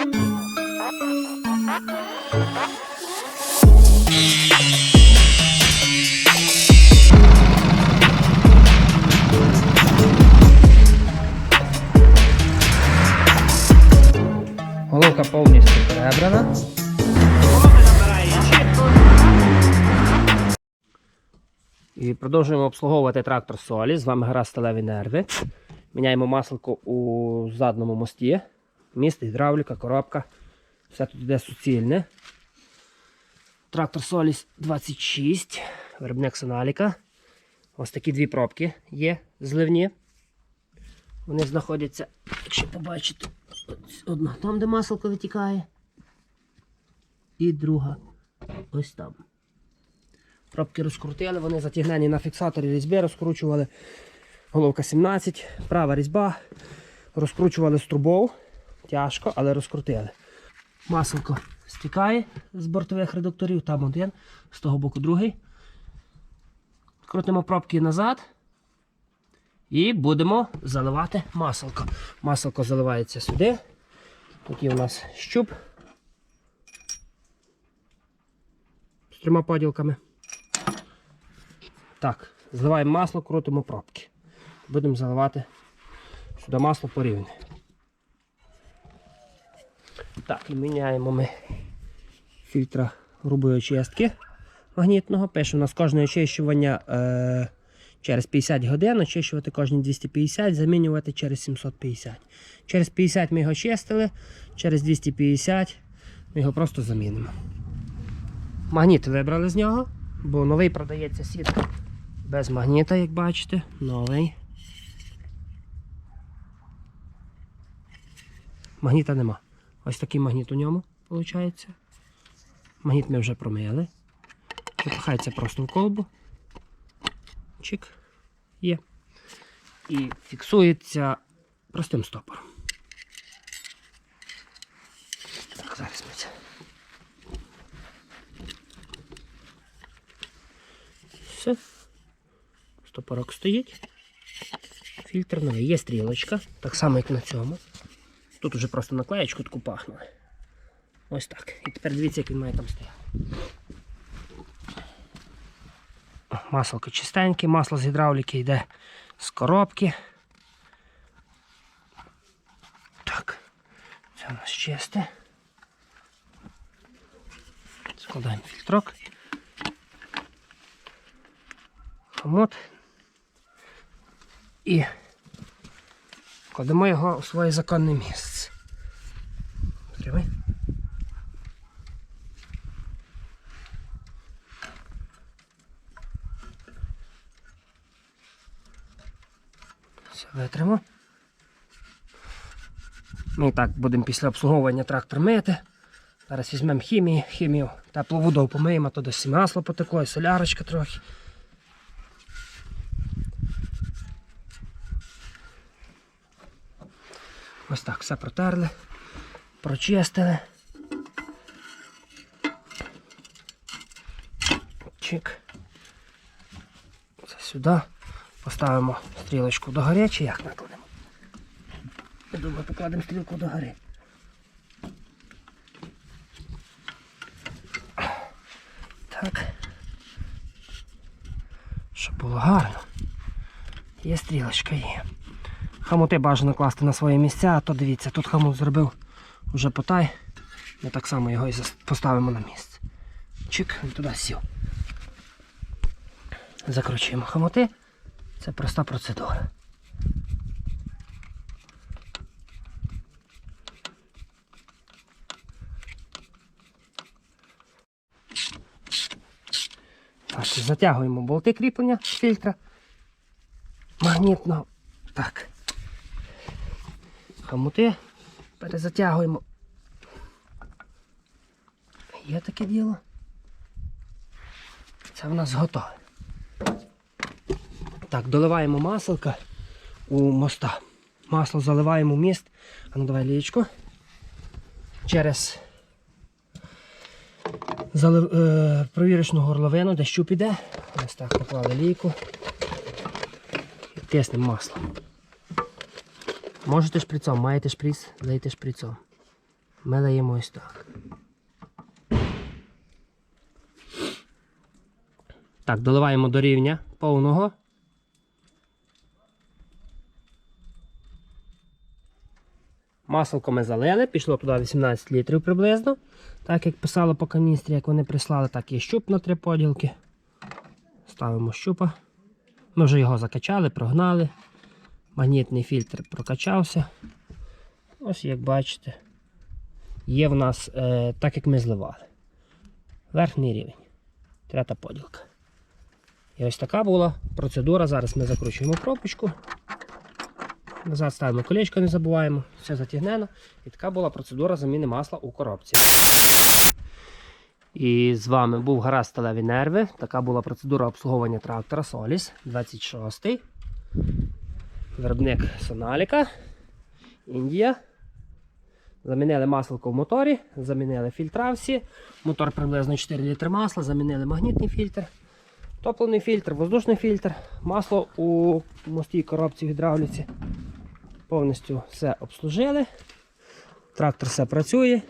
Головка повністю перебрана. І продовжуємо обслуговувати трактор Солі. З вами гра сталеві нерви. Міняємо масло у задному мості. Міст, гідравліка, коробка. Все тут йде суцільне. Трактор Соліс 26, виробник Соналіка. Ось такі дві пробки є зливні. Вони знаходяться, якщо побачите, одна там, де масло витікає. І друга ось там. Пробки розкрутили, вони затягнені на фіксаторі різьби, розкручували головка 17, права різьба, розкручували з трубов. Тяжко, але розкрутили. Маселко стікає з бортових редукторів, там один, з того боку другий. Крутимо пробки назад. І будемо заливати маселко. Маселко заливається сюди. Є у нас щуп з трьома поділками. Так, зливаємо масло, крутимо пробки. Будемо заливати сюди масло порівняно. Так, і міняємо ми фільтра грубої очистки магнітного. Пише, у нас кожне очищування е, через 50 годин, очищувати кожні 250, замінювати через 750. Через 50 ми його чистили, через 250 ми його просто замінимо. Магніт вибрали з нього, бо новий продається сітка без магніта, як бачите. Новий. Магніта нема. Ось такий магніт у ньому виходить. Магніт ми вже промили. Запихається просто в колбу. Чик. Є. І фіксується простим стопором. Так, зараз ми це. Все. Стопорок стоїть. Фільтр новий. Є стрілочка, так само, як на цьому. Тут уже просто наклеєчку таку пахнули. Ось так. І тепер дивіться, як він має там стояти. Масло чистеньке, масло з гідравліки йде з коробки. Так, це у нас чисте. Складаємо фільтрок. Хомут. І кладемо його у своє законне місце. Тривай. Все, витримо. Ми так будемо після обслуговування трактор мити. Зараз візьмемо хімію, хімію, теплу воду помиємо, то десь масло потекло, і солярочка трохи. Ось так все протерли, прочистили. Чик. Це сюди. Поставимо стрілочку до гори, чи як накладемо? Я думаю, покладемо стрілку до гори. Так. Щоб було гарно. Є стрілочка є. Хамути бажано класти на свої місця, а то дивіться, тут хамут зробив вже потай. Ми так само його і поставимо на місце. Чик, він туди сів. Закручуємо хамути. Це проста процедура. Так, затягуємо болти кріплення фільтра магнітного. Так. Хамути перезатягуємо. Є таке діло. Це в нас готове. Так, доливаємо масло у моста. Масло заливаємо в міст. А ну давай лічку. Через залив, е, провірочну горловину, де щуп іде. Ось так поклали лійку. Тиснемо масло. Можете шприцом, маєте шприц, дайте шприцом. Мелаємо ось так. Так, доливаємо до рівня повного. Масло ми залили, пішло туди 18 літрів приблизно. Так як писало по каністрі, як вони прислали, так і щуп на три поділки. Ставимо щупа. Ми вже його закачали, прогнали. Магнітний фільтр прокачався. Ось як бачите, є в нас е, так, як ми зливали. Верхній рівень. Третя поділка. І ось така була процедура. Зараз ми закручуємо пробочку. Назад ставимо колечко, не забуваємо, все затягнено. І така була процедура заміни масла у коробці. І з вами був гаразд сталеві нерви. Така була процедура обслуговування трактора Solis 26. Виробник Соналіка. Індія. Замінили масло в моторі, замінили фільтра всі. Мотор приблизно 4 літри масла, замінили магнітний фільтр, топливний фільтр, воздушний фільтр, масло у мостій коробці в гідравліці. Повністю все обслужили. Трактор все працює,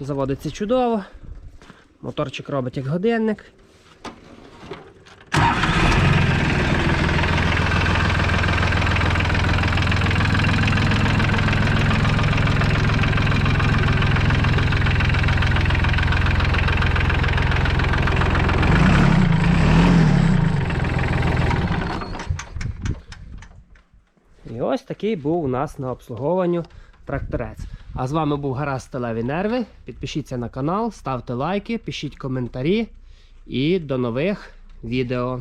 заводиться чудово. Моторчик робить як годинник. І ось такий був у нас на обслуговуванню тракторець. А з вами був Гаразд Сталеві Нерви. Підпишіться на канал, ставте лайки, пишіть коментарі і до нових відео.